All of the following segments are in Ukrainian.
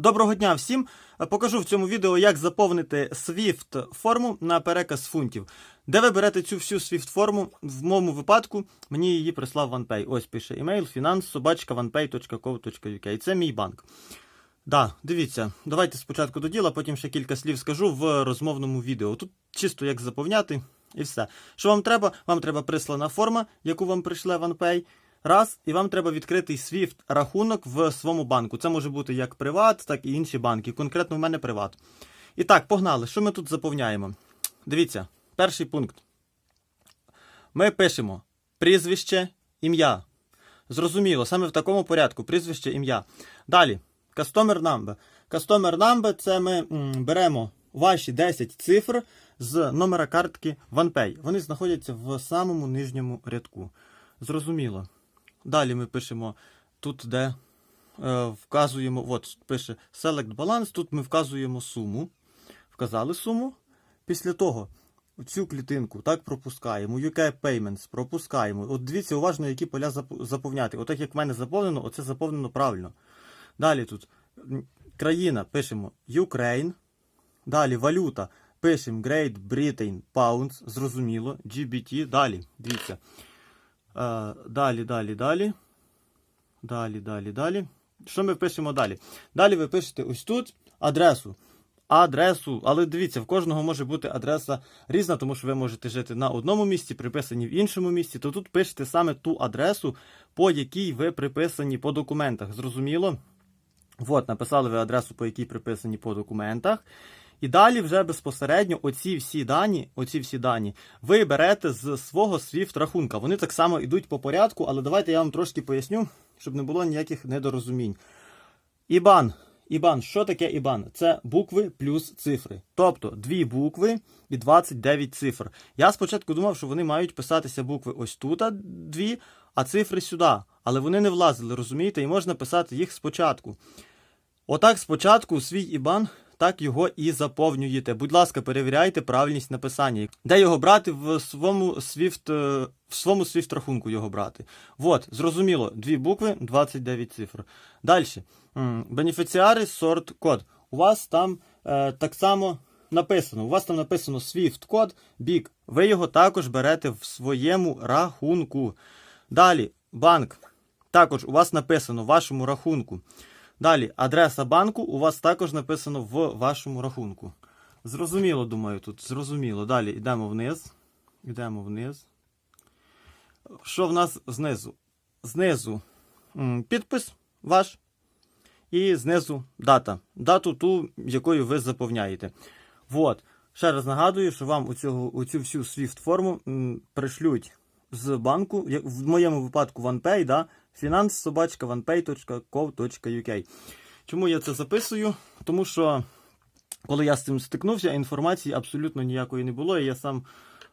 Доброго дня всім! Покажу в цьому відео, як заповнити SWIFT форму на переказ фунтів. Де ви берете цю всю SWIFT форму? В моєму випадку мені її прислав OnePay. Ось пише email finance.onePay.co.uk. Це мій банк. Да, дивіться, давайте спочатку до діла, потім ще кілька слів скажу в розмовному відео. Тут чисто як заповняти і все. Що вам треба? Вам треба прислана форма, яку вам прийшле OnePay. Раз, і вам треба відкрити SWIFT рахунок в своєму банку. Це може бути як приват, так і інші банки. Конкретно в мене приват. І так, погнали. Що ми тут заповняємо? Дивіться, перший пункт. Ми пишемо прізвище, ім'я. Зрозуміло, саме в такому порядку. Прізвище, ім'я. Далі. Customer number. Customer number це ми м, беремо ваші 10 цифр з номера картки OnePay. Вони знаходяться в самому нижньому рядку. Зрозуміло. Далі ми пишемо тут, де е, вказуємо, от пише Select Balance, тут ми вказуємо суму. Вказали суму. Після того цю клітинку так пропускаємо. UK Payments пропускаємо. От дивіться уважно, які поля заповняти. Отак як в мене заповнено, оце заповнено правильно. Далі тут країна пишемо Ukraine. Далі валюта. Пишемо Great Britain Pounds. Зрозуміло. GBT. Далі. Дивіться. Е, далі, далі, далі. Далі, далі, далі. Що ми пишемо далі? Далі ви пишете ось тут адресу. Адресу. Але дивіться, в кожного може бути адреса різна, тому що ви можете жити на одному місці, приписані в іншому місці. То тут пишете саме ту адресу, по якій ви приписані по документах. Зрозуміло? От, написали ви адресу, по якій приписані по документах. І далі вже безпосередньо оці всі дані, оці всі дані ви берете з свого SWIFT рахунка. Вони так само йдуть по порядку, але давайте я вам трошки поясню, щоб не було ніяких недорозумінь. ІБАН. ІБАН. Що таке ІБАН? Це букви плюс цифри. Тобто дві букви і 29 цифр. Я спочатку думав, що вони мають писатися букви ось тут а дві, а цифри сюди. Але вони не влазили, розумієте, і можна писати їх спочатку. Отак спочатку свій ІБАН, так його і заповнюєте. Будь ласка, перевіряйте правильність написання. Де його брати в своєму SWIFT, е, в своєму SWIFT рахунку його брати. От, зрозуміло, дві букви, 29 цифр. Далі. Бенефіціари, сорт код. У вас там е, так само написано. У вас там написано SWIFT код, бік. Ви його також берете в своєму рахунку. Далі, банк. Також у вас написано в вашому рахунку. Далі, адреса банку у вас також написано в вашому рахунку. Зрозуміло, думаю, тут. Зрозуміло. Далі йдемо вниз. Йдемо вниз. Що в нас знизу? Знизу підпис ваш. І знизу дата. Дату ту, якою ви заповняєте. Вот. Ще раз нагадую, що вам оцю, оцю всю SWIFT форму м, пришлють з банку, як в моєму випадку OnePay, да, finance.onePay.co.uk. Чому я це записую? Тому що, коли я з цим стикнувся, інформації абсолютно ніякої не було, і я сам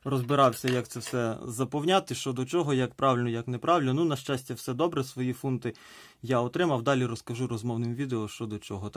розбирався, як це все заповняти, що до чого, як правильно, як неправильно. Ну, на щастя, все добре, свої фунти я отримав. Далі розкажу розмовним відео, що до чого.